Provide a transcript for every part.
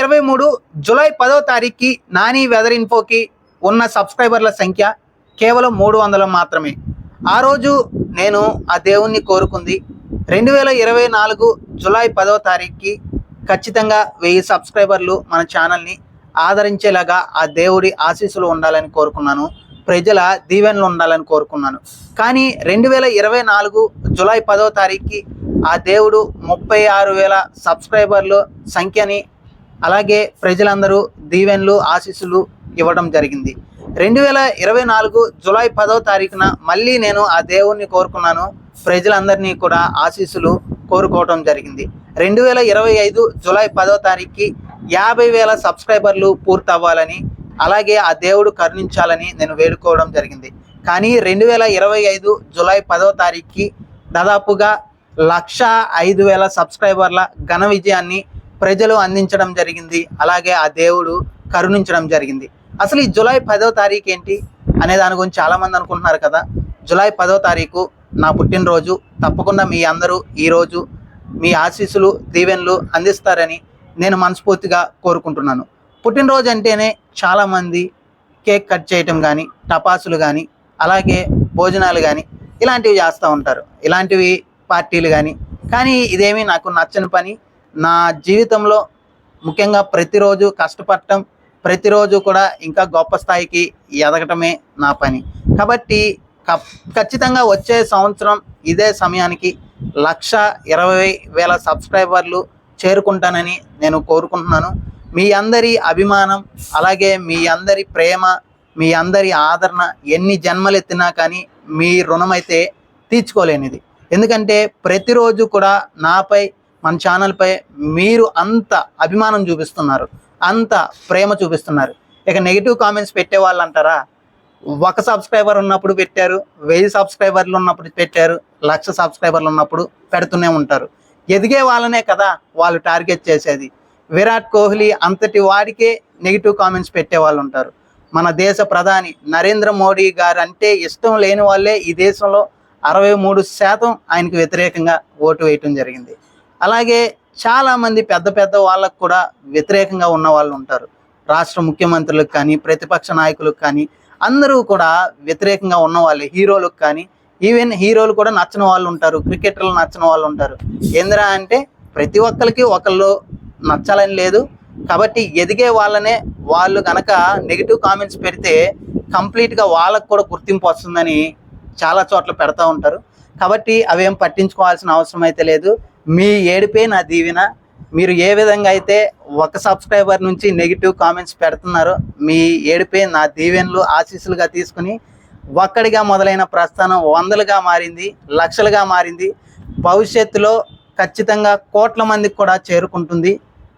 ఇరవై మూడు జులై పదో తారీఖుకి నాని వెదర్ ఇన్ఫోకి ఉన్న సబ్స్క్రైబర్ల సంఖ్య కేవలం మూడు వందలు మాత్రమే. ఆ రోజు నేను ఆ దేవుణ్ణి కోరుకుంది రెండు వేల ఇరవై నాలుగు జులై పదో తారీఖుకి ఖచ్చితంగా వెయ్యి సబ్స్క్రైబర్లు మన ఛానల్ని ఆదరించేలాగా ఆ దేవుడి ఆశీస్సులు ఉండాలని కోరుకున్నాను. ప్రజల దీవెనలు ఉండాలని కోరుకున్నాను. కానీ రెండు వేల ఇరవై నాలుగు జులై పదో తారీఖుకి ఆ దేవుడు ముప్పై ఆరు వేల సబ్స్క్రైబర్లు సంఖ్యని అలాగే ప్రజలందరూ దీవెన్లు ఆశీస్సులు ఇవ్వడం జరిగింది. రెండు వేల ఇరవై నాలుగు జూలై పదో తారీఖున మళ్ళీ నేను ఆ దేవుణ్ణి కోరుకున్నాను. ప్రజలందరినీ కూడా ఆశీస్సులు కోరుకోవడం జరిగింది. రెండు వేల ఇరవై ఐదు జూలై పదో తారీఖుకి యాభై వేల సబ్స్క్రైబర్లు పూర్తవ్వాలని అలాగే ఆ దేవుడు కరుణించాలని నేను వేడుకోవడం జరిగింది. కానీ రెండు వేల ఇరవై ఐదు జూలై పదో తారీఖుకి దాదాపుగా లక్ష ఐదు వేల సబ్స్క్రైబర్ల ఘన విజయాన్ని ప్రజలు అందించడం జరిగింది. అలాగే ఆ దేవుడు కరుణించడం జరిగింది. అసలు ఈ జూలై పదో తారీఖు ఏంటి అనే దాని గురించి చాలామంది అనుకుంటున్నారు కదా. జూలై పదో తారీఖు నా పుట్టినరోజు. తప్పకుండా మీ అందరూ ఈరోజు మీ ఆశీస్సులు దీవెనలు అందిస్తారని నేను మనస్ఫూర్తిగా కోరుకుంటున్నాను. పుట్టినరోజు అంటేనే చాలామంది కేక్ కట్ చేయటం కానీ టపాసులు కానీ అలాగే భోజనాలు కానీ ఇలాంటివి చేస్తూ ఉంటారు. ఇలాంటివి పార్టీలు కానీ కానీ ఇదేమీ నాకు నచ్చని పని. నా జీవితంలో ముఖ్యంగా ప్రతిరోజు కష్టపడటం ప్రతిరోజు కూడా ఇంకా గొప్ప స్థాయికి ఎదగటమే నా పని. కాబట్టి ఖచ్చితంగా వచ్చే సంవత్సరం ఇదే సమయానికి లక్ష ఇరవై వేల సబ్స్క్రైబర్లు చేరుకుంటానని నేను కోరుకుంటున్నాను. మీ అందరి అభిమానం అలాగే మీ అందరి ప్రేమ మీ అందరి ఆదరణ ఎన్ని జన్మలు ఎత్తినా కానీ మీ రుణమైతే తీర్చుకోలేనిది. ఎందుకంటే ప్రతిరోజు కూడా నాపై మన ఛానల్పై మీరు అంత అభిమానం చూపిస్తున్నారు అంత ప్రేమ చూపిస్తున్నారు. ఇక నెగిటివ్ కామెంట్స్ పెట్టే వాళ్ళు అంటారా ఒక సబ్స్క్రైబర్ ఉన్నప్పుడు పెట్టారు వెయ్యి సబ్స్క్రైబర్లు ఉన్నప్పుడు పెట్టారు లక్ష సబ్స్క్రైబర్లు ఉన్నప్పుడు పెడుతూనే ఉంటారు. ఎదిగే వాళ్ళనే కదా వాళ్ళు టార్గెట్ చేసేది. విరాట్ కోహ్లీ అంతటి వాడికే నెగిటివ్ కామెంట్స్ పెట్టే వాళ్ళు ఉంటారు. మన దేశ ప్రధాని నరేంద్ర మోడీ గారు అంటే ఇష్టం లేని వాళ్ళే ఈ దేశంలో అరవై మూడు శాతం ఆయనకు వ్యతిరేకంగా ఓటు వేయటం జరిగింది. అలాగే చాలామంది పెద్ద పెద్ద వాళ్ళకు కూడా వ్యతిరేకంగా ఉన్న వాళ్ళు ఉంటారు. రాష్ట్ర ముఖ్యమంత్రులకు కానీ ప్రతిపక్ష నాయకులకు కానీ అందరూ కూడా వ్యతిరేకంగా ఉన్న వాళ్ళే హీరోలకు కానీ. ఈవెన్ హీరోలు కూడా నచ్చని వాళ్ళు ఉంటారు క్రికెటర్లు నచ్చని వాళ్ళు ఉంటారు. ఎందురా అంటే ప్రతి ఒక్కరికి ఒకళ్ళు నచ్చాలని లేదు. కాబట్టి ఎదిగే వాళ్ళనే వాళ్ళు కనుక నెగిటివ్ కామెంట్స్ పెడితే కంప్లీట్గా వాళ్ళకు కూడా గుర్తింపు వస్తుందని చాలా చోట్ల పెడతా ఉంటారు. కాబట్టి అవేం పట్టించుకోవాల్సిన అవసరం అయితే లేదు. మీ ఏడిపే నా దీవెన. మీరు ఏ విధంగా అయితే ఒక సబ్స్క్రైబర్ నుంచి నెగిటివ్ కామెంట్స్ పెడుతున్నారో మీ ఏడిపే నా దీవెనలు ఆశీస్సులుగా తీసుకుని ఒక్కడిగా మొదలైన ప్రస్థానం వందలుగా మారింది లక్షలుగా మారింది. భవిష్యత్తులో ఖచ్చితంగా కోట్ల మందికి కూడా చేరుకుంటుంది.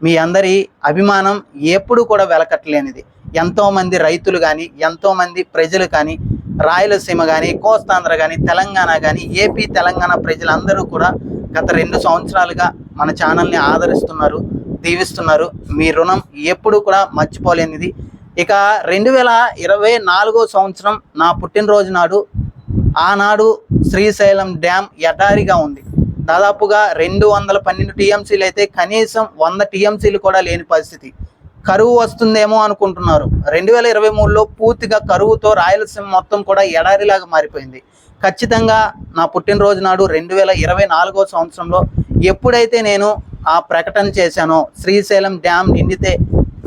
మీ అందరి అభిమానం ఎప్పుడు కూడా వెలకట్టలేనిది. ఎంతోమంది రైతులు కానీ ఎంతోమంది ప్రజలు కానీ రాయలసీమ కానీ కోస్తాంధ్ర కానీ తెలంగాణ కానీ ఏపీ తెలంగాణ ప్రజలందరూ కూడా గత రెండు సంవత్సరాలుగా మన ఛానల్ని ఆదరిస్తున్నారు దీవిస్తున్నారు. మీ రుణం ఎప్పుడు కూడా మర్చిపోలేనిది. ఇక రెండు వేల ఇరవై నాలుగో సంవత్సరం నా పుట్టినరోజు నాడు ఆనాడు శ్రీశైలం డ్యామ్ ఎడారిగా ఉంది. దాదాపుగా రెండు వందల పన్నెండు టీఎంసీలు అయితే కనీసం వంద టీఎంసీలు కూడా లేని పరిస్థితి. కరువు వస్తుందేమో అనుకుంటున్నారు. రెండు వేల ఇరవై మూడులో పూర్తిగా కరువుతో రాయలసీమ మొత్తం కూడా ఎడారిలాగా మారిపోయింది. ఖచ్చితంగా నా పుట్టినరోజు నాడు రెండు వేల ఇరవై నాలుగో సంవత్సరంలో ఎప్పుడైతే నేను ఆ ప్రకటన చేశానో శ్రీశైలం డ్యామ్ నిండితే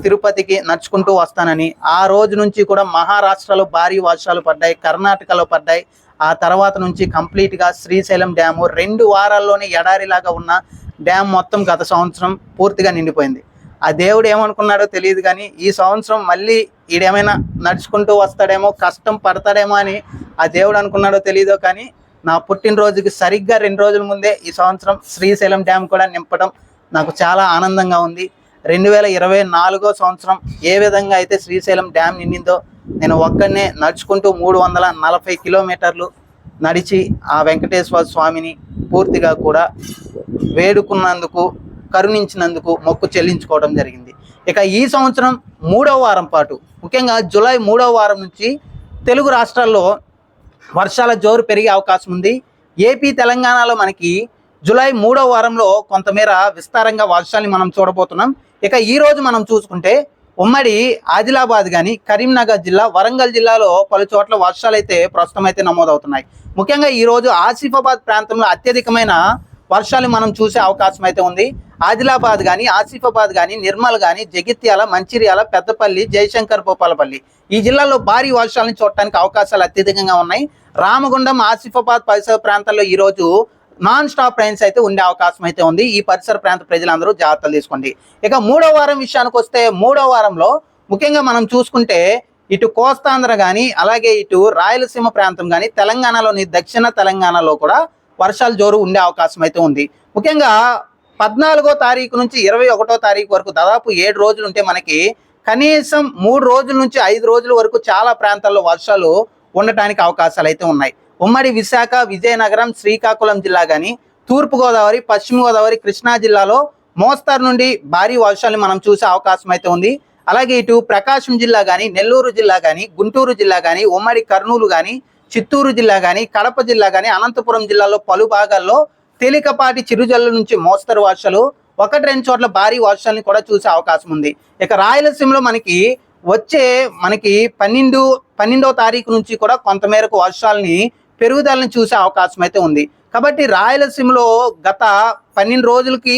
తిరుపతికి నడుచుకుంటూ వస్తానని ఆ రోజు నుంచి కూడా మహారాష్ట్రలో భారీ వర్షాలు పడ్డాయి కర్ణాటకలో పడ్డాయి. ఆ తర్వాత నుంచి కంప్లీట్గా శ్రీశైలం డ్యాము రెండు వారాల్లోనే ఎడారిలాగా ఉన్న డ్యామ్ మొత్తం గత సంవత్సరం పూర్తిగా నిండిపోయింది. ఆ దేవుడు ఏమనుకున్నాడో తెలియదు కానీ ఈ సంవత్సరం మళ్ళీ ఈడేమైనా నడుచుకుంటూ వస్తాడేమో కష్టం పడతాడేమో అని ఆ దేవుడు అనుకున్నాడో తెలియదో కానీ నా పుట్టినరోజుకి సరిగ్గా రెండు రోజుల ముందే ఈ సంవత్సరం శ్రీశైలం డ్యామ్ కూడా నింపడం నాకు చాలా ఆనందంగా ఉంది. రెండు వేల ఇరవై నాలుగో సంవత్సరం ఏ విధంగా అయితే శ్రీశైలం డ్యామ్ నిండిందో నేను ఒక్కడనే నడుచుకుంటూ మూడు వందల నలభై కిలోమీటర్లు నడిచి ఆ వెంకటేశ్వర స్వామిని పూర్తిగా కూడా వేడుకున్నందుకు కరుణించినందుకు మొక్కు చెల్లించుకోవడం జరిగింది. ఇక ఈ సంవత్సరం మూడవ వారం పాటు ముఖ్యంగా జూలై మూడవ వారం నుంచి తెలుగు రాష్ట్రాల్లో వర్షాల జోరు పెరిగే అవకాశం ఉంది. ఏపీ తెలంగాణలో మనకి జూలై మూడవ వారంలో కొంతమేర విస్తారంగా వర్షాన్ని మనం చూడబోతున్నాం. ఇక ఈరోజు మనం చూసుకుంటే ఉమ్మడి ఆదిలాబాద్ కానీ కరీంనగర్ జిల్లా వరంగల్ జిల్లాలో పలు చోట్ల వర్షాలు అయితే ప్రస్తుతం అయితే నమోదవుతున్నాయి. ముఖ్యంగా ఈరోజు ఆసిఫాబాద్ ప్రాంతంలో అత్యధికమైన వర్షాలు మనం చూసే అవకాశం అయితే ఉంది. ఆదిలాబాద్ కానీ ఆసిఫాబాద్ కానీ నిర్మల్ కానీ జగిత్యాల మంచిర్యాల పెద్దపల్లి జయశంకర్ భూపాలపల్లి. ఈ జిల్లాలో భారీ వర్షాలను చూడటానికి అవకాశాలు అత్యధికంగా ఉన్నాయి. రామగుండం ఆసిఫాబాద్ పరిసర ప్రాంతాల్లో ఈరోజు నాన్ స్టాప్ రైన్స్ అయితే ఉండే అవకాశం అయితే ఉంది. ఈ పరిసర ప్రాంత ప్రజలందరూ జాగ్రత్తలు తీసుకోండి. ఇక మూడో వారం విషయానికి వస్తే మూడో వారంలో ముఖ్యంగా మనం చూసుకుంటే ఇటు కోస్తాంధ్ర కానీ అలాగే ఇటు రాయలసీమ ప్రాంతం కానీ తెలంగాణలోని దక్షిణ తెలంగాణలో కూడా వర్షాలు జోరు ఉండే అవకాశం అయితే ఉంది. ముఖ్యంగా పద్నాలుగో తారీఖు నుంచి ఇరవై ఒకటో తారీఖు వరకు దాదాపు ఏడు రోజులు ఉంటే మనకి కనీసం మూడు రోజుల నుంచి ఐదు రోజుల వరకు చాలా ప్రాంతాల్లో వర్షాలు ఉండటానికి అవకాశాలు అయితే ఉన్నాయి. ఉమ్మడి విశాఖ విజయనగరం శ్రీకాకుళం జిల్లా కానీ తూర్పుగోదావరి పశ్చిమ గోదావరి కృష్ణా జిల్లాలో మోస్తారు నుండి భారీ వర్షాలు మనం చూసే అవకాశం అయితే ఉంది. అలాగే ఇటు ప్రకాశం జిల్లా కానీ నెల్లూరు జిల్లా కానీ గుంటూరు జిల్లా కానీ ఉమ్మడి కర్నూలు కానీ చిత్తూరు జిల్లా కానీ కడప జిల్లా కానీ అనంతపురం జిల్లాలో పలు భాగాల్లో తేలికపాటి చిరుజల్లు నుంచి మోస్తరు వర్షాలు ఒకటి రెండు చోట్ల భారీ వర్షాలను కూడా చూసే అవకాశం ఉంది. ఇక రాయలసీమలో మనకి వచ్చే మనకి పన్నెండు పన్నెండవ తారీఖు నుంచి కూడా కొంతమేరకు వర్షాలని పెరుగుదలని చూసే అవకాశం అయితే ఉంది. కాబట్టి రాయలసీమలో గత పన్నెండు రోజులకి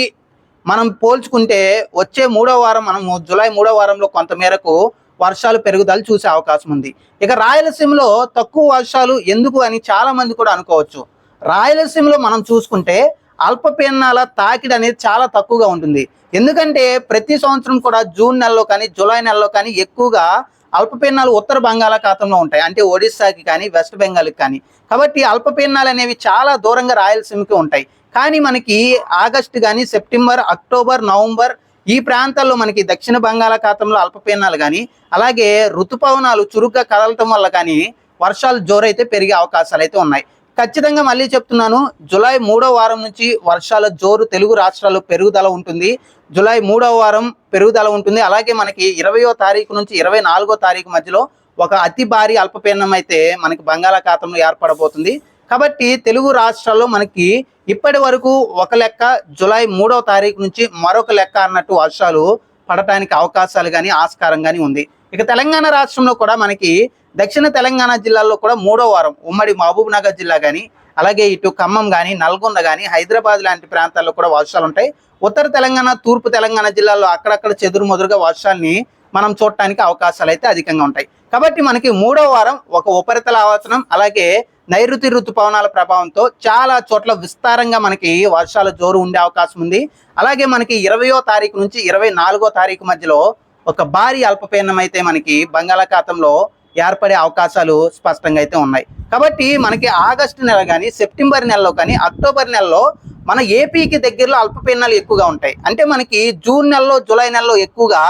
మనం పోల్చుకుంటే వచ్చే మూడో వారం మనము జూలై మూడో వారంలో కొంతమేరకు వర్షాలు పెరుగుదల చూసే అవకాశం ఉంది. ఇక రాయలసీమలో తక్కువ వర్షాలు ఎందుకు అని చాలామంది కూడా అనుకోవచ్చు. రాయలసీమలో మనం చూసుకుంటే అల్పపీడనాల తాకిడి అనేది చాలా తక్కువగా ఉంటుంది. ఎందుకంటే ప్రతి సంవత్సరం కూడా జూన్ నెలలో కానీ జూలై నెలలో కానీ ఎక్కువగా అల్పపీడనాలు ఉత్తర బంగాళాఖాతంలో ఉంటాయి. అంటే ఒడిస్సాకి కానీ వెస్ట్ బెంగాల్కి కానీ. కాబట్టి అల్పపీడనాలు అనేవి చాలా దూరంగా రాయలసీమకి ఉంటాయి. కానీ మనకి ఆగస్టు కానీ సెప్టెంబర్ అక్టోబర్ నవంబర్ ఈ ప్రాంతాల్లో మనకి దక్షిణ బంగాళాఖాతంలో అల్పపీడనాలు కానీ అలాగే ఋతుపవనాలు చురుగ్గా కదలటం వల్ల కానీ వర్షాలు జోరైతే పెరిగే అవకాశాలు అయితే ఉన్నాయి. ఖచ్చితంగా మళ్ళీ చెప్తున్నాను జులై మూడో వారం నుంచి వర్షాల జోరు తెలుగు రాష్ట్రాల్లో పెరుగుదల ఉంటుంది. జులై మూడో వారం పెరుగుదల ఉంటుంది. అలాగే మనకి ఇరవయో తారీఖు నుంచి ఇరవై నాలుగో తారీఖు మధ్యలో ఒక అతి భారీ అల్పపీడనం అయితే మనకి బంగాళాఖాతంలో ఏర్పడబోతుంది. కాబట్టి తెలుగు రాష్ట్రాల్లో మనకి ఇప్పటి వరకు ఒక లెక్క జులై మూడో తారీఖు నుంచి మరొక లెక్క అన్నట్టు వర్షాలు పడటానికి అవకాశాలు కానీ ఆస్కారం కానీ ఉంది. ఇక తెలంగాణ రాష్ట్రంలో కూడా మనకి దక్షిణ తెలంగాణ జిల్లాల్లో కూడా మూడో వారం ఉమ్మడి మహబూబ్ నగర్ జిల్లా కానీ అలాగే ఇటు ఖమ్మం కానీ నల్గొండ కానీ హైదరాబాద్ లాంటి ప్రాంతాల్లో కూడా వర్షాలు ఉంటాయి. ఉత్తర తెలంగాణ తూర్పు తెలంగాణ జిల్లాల్లో అక్కడక్కడ చెదురు వర్షాలని వర్షాల్ని మనం చూడటానికి అవకాశాలు అయితే అధికంగా ఉంటాయి. కాబట్టి మనకి మూడో వారం ఒక ఉపరితల ఆవచనం అలాగే నైరుతి ఋతుపవనాల ప్రభావంతో చాలా చోట్ల విస్తారంగా మనకి వర్షాల జోరు ఉండే అవకాశం ఉంది. అలాగే మనకి ఇరవయో తారీఖు నుంచి ఇరవై నాలుగో తారీఖు మధ్యలో ఒక భారీ అల్పపీడనం అయితే మనకి బంగాళాఖాతంలో ఏర్పడే అవకాశాలు స్పష్టంగా అయితే ఉన్నాయి. కాబట్టి మనకి ఆగస్టు నెల కానీ సెప్టెంబర్ నెలలో కానీ అక్టోబర్ నెలలో మన ఏపీకి దగ్గరలో అల్పపీడనాలు ఎక్కువగా ఉంటాయి. అంటే మనకి జూన్ నెలలో జూలై నెలలో ఎక్కువగా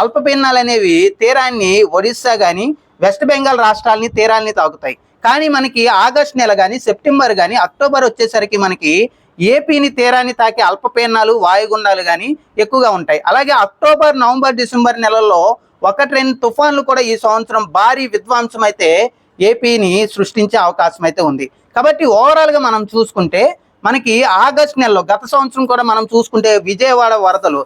అల్పపీడనాలు అనేవి తీరాన్ని ఒడిస్సా కానీ వెస్ట్ బెంగాల్ రాష్ట్రాలని తీరాన్ని తాకుతాయి. కానీ మనకి ఆగస్ట్ నెల కానీ సెప్టెంబర్ కానీ అక్టోబర్ వచ్చేసరికి మనకి ఏపీని తీరాన్ని తాకే అల్పపీడనాలు వాయుగుండాలు కానీ ఎక్కువగా ఉంటాయి. అలాగే అక్టోబర్ నవంబర్ డిసెంబర్ నెలల్లో ఒకటి రెండు తుఫాన్లు కూడా ఈ సంవత్సరం భారీ విధ్వంసం అయితే ఏపీని సృష్టించే అవకాశం అయితే ఉంది. కాబట్టి ఓవరాల్గా మనం చూసుకుంటే మనకి ఆగస్ట్ నెలలో గత సంవత్సరం కూడా మనం చూసుకుంటే విజయవాడ వరదలు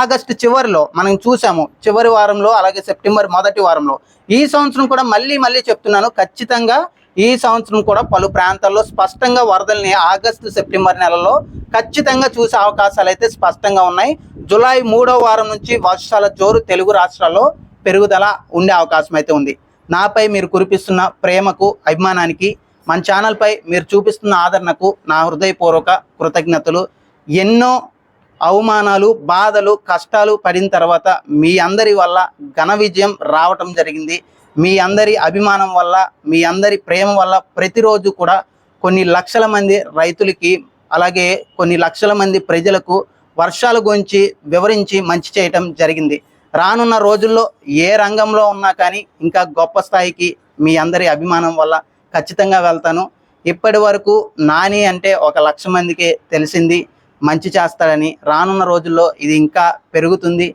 ఆగస్టు చివరిలో మనం చూసాము. చివరి వారంలో అలాగే సెప్టెంబర్ మొదటి వారంలో. ఈ సంవత్సరం కూడా మళ్ళీ మళ్ళీ చెప్తున్నాను ఖచ్చితంగా ఈ సంవత్సరం కూడా పలు ప్రాంతాల్లో స్పష్టంగా వరదల్ని ఆగస్టు సెప్టెంబర్ నెలలో ఖచ్చితంగా చూసే అవకాశాలు అయితే స్పష్టంగా ఉన్నాయి. జూలై మూడో వారం నుంచి వర్షాల జోరు తెలుగు రాష్ట్రాల్లో పెరుగుదల ఉండే అవకాశం అయితే ఉంది. నాపై మీరు కురిపిస్తున్న ప్రేమకు అభిమానానికి మన ఛానల్పై మీరు చూపిస్తున్న ఆదరణకు నా హృదయపూర్వక కృతజ్ఞతలు. ఎన్నో అవమానాలు బాధలు కష్టాలు పడిన తర్వాత మీ అందరి వల్ల ఘన విజయం రావటం జరిగింది. మీ అందరి అభిమానం వల్ల మీ అందరి ప్రేమ వల్ల ప్రతిరోజు కూడా కొన్ని లక్షల మంది రైతులకి అలాగే కొన్ని లక్షల మంది ప్రజలకు వర్షాల గురించి వివరించి మంచి చేయటం జరిగింది. రానున్న రోజుల్లో ఏ రంగంలో ఉన్నా కానీ ఇంకా గొప్ప స్థాయికి మీ అందరి అభిమానం వల్ల ఖచ్చితంగా వెళ్తాను. ఇప్పటి వరకు నాని అంటే ఒక లక్ష మందికి తెలిసింది మంచి చేస్తాడని. రానున్న రోజుల్లో ఇది ఇంకా పెరుగుతుంది.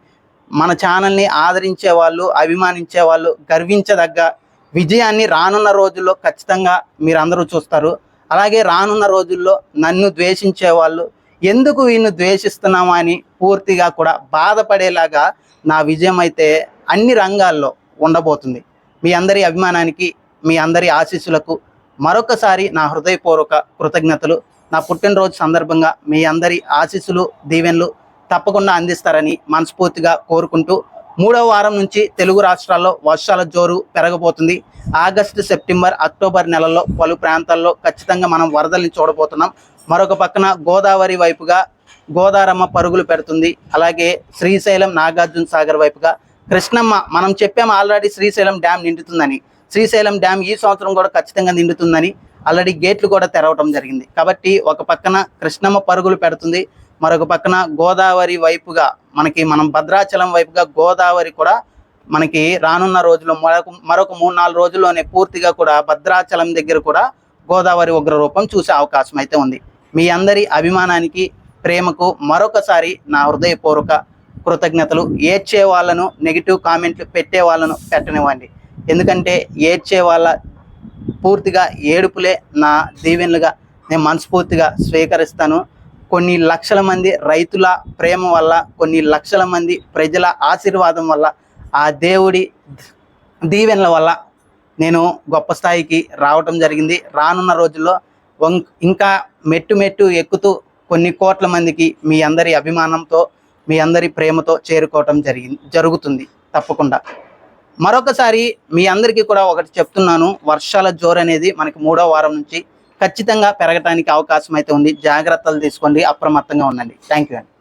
మన ఛానల్ని ఆదరించే వాళ్ళు అభిమానించే వాళ్ళు గర్వించదగ్గ విజయాన్ని రానున్న రోజుల్లో ఖచ్చితంగా మీరందరూ చూస్తారు. అలాగే రానున్న రోజుల్లో నన్ను ద్వేషించే వాళ్ళు ఎందుకు వీళ్ళు ద్వేషిస్తున్నామా అని పూర్తిగా కూడా బాధపడేలాగా నా విజయం అయితే అన్ని రంగాల్లో ఉండబోతుంది. మీ అందరి అభిమానానికి మీ అందరి ఆశీస్సులకు మరొకసారి నా హృదయపూర్వక కృతజ్ఞతలు. నా పుట్టినరోజు సందర్భంగా మీ అందరి ఆశీస్సులు దీవెనలు తప్పకుండా అందిస్తారని మనస్ఫూర్తిగా కోరుకుంటూ మూడవ వారం నుంచి తెలుగు రాష్ట్రాల్లో వర్షాల జోరు పెరగబోతుంది. ఆగస్టు సెప్టెంబర్ అక్టోబర్ నెలల్లో పలు ప్రాంతాల్లో ఖచ్చితంగా మనం వరదల్ని చూడబోతున్నాం. మరొక పక్కన గోదావరి వైపుగా గోదారమ్మ పరుగులు పెడుతుంది. అలాగే శ్రీశైలం నాగార్జున సాగర్ వైపుగా కృష్ణమ్మ మనం చెప్పాము ఆల్రెడీ శ్రీశైలం డ్యామ్ నిండుతుందని. శ్రీశైలం డ్యామ్ ఈ సంవత్సరం కూడా ఖచ్చితంగా నిండుతుందని ఆల్రెడీ గేట్లు కూడా తెరవటం జరిగింది. కాబట్టి ఒక పక్కన కృష్ణమ్మ పరుగులు పెడుతుంది. మరొక పక్కన గోదావరి వైపుగా మనకి మనం భద్రాచలం వైపుగా గోదావరి కూడా మనకి రానున్న రోజుల్లో మరొక మరొక మూడు నాలుగు రోజుల్లోనే పూర్తిగా కూడా భద్రాచలం దగ్గర కూడా గోదావరి ఉగ్ర రూపం చూసే అవకాశం అయితే ఉంది. మీ అందరి అభిమానానికి ప్రేమకు మరొకసారి నా హృదయపూర్వక కృతజ్ఞతలు. ఏడ్చే వాళ్ళను నెగిటివ్ కామెంట్లు పెట్టే వాళ్ళను పెట్టనివ్వండి. ఎందుకంటే ఏడ్చే వాళ్ళ పూర్తిగా ఏడుపులే నా దీవెనలుగా నేను మనస్ఫూర్తిగా స్వీకరిస్తాను. కొన్ని లక్షల మంది రైతుల ప్రేమ వల్ల కొన్ని లక్షల మంది ప్రజల ఆశీర్వాదం వల్ల ఆ దేవుడి దీవెనల వల్ల నేను గొప్ప స్థాయికి రావటం జరిగింది. రానున్న రోజుల్లో వం- ఇంకా మెట్టు మెట్టు ఎక్కుతూ కొన్ని కోట్ల మందికి మీ అందరి అభిమానంతో మీ అందరి ప్రేమతో చేరుకోవటం జరిగింది జరుగుతుంది తప్పకుండా. మరొకసారి మీ అందరికీ కూడా ఒకటి చెప్తున్నాను. వర్షాల జోరు అనేది మనకి మూడో వారం నుంచి ఖచ్చితంగా పెరగటానికి అవకాశం అయితే ఉంది. జాగ్రత్తలు తీసుకోండి. అప్రమత్తంగా ఉండండి. థ్యాంక్ యూ అండి.